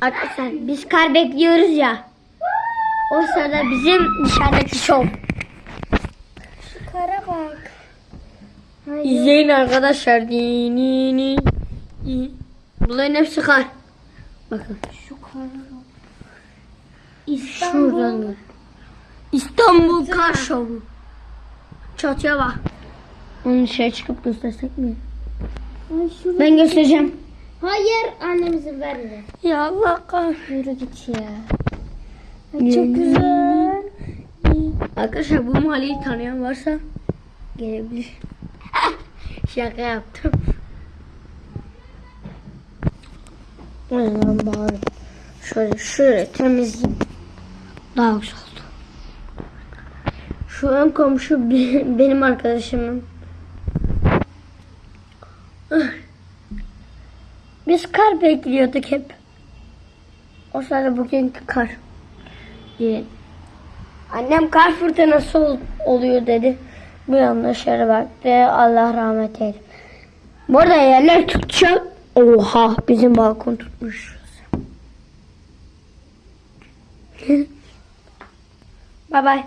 Arkadaşlar biz kar bekliyoruz ya. O sırada bizim dışarıdaki şov. Şu kara bak. İzleyin arkadaşlar. Dini, Bunların hepsi kar. Bakın. Şu kara bak. Şuradan gör. İstanbul kar şovu. Çatıya bak. Onu dışarı çıkıp göstersek mi? Ay. Ben göstereceğim. Hayır annemizin vermiyor. Ya Allah kar. Yürü git ya. Ay, çok güzel. Arkadaşlar bu mahalleyi tanıyan varsa gelebilir. Şaka yaptım. Zaman bari şöyle şöyle temizleyeyim. Daha güzel oldu. Şu ön komşu be- benim arkadaşımın. Biz kar bekliyorduk hep. O sırada bugünkü kar. Diye. Annem kar fırtınası ol- oluyor dedi. Bir anda dışarı baktı. Allah rahmet eylesin. Bu arada yerler tutacak. Oha bizim balkon tutmuş. bye bye.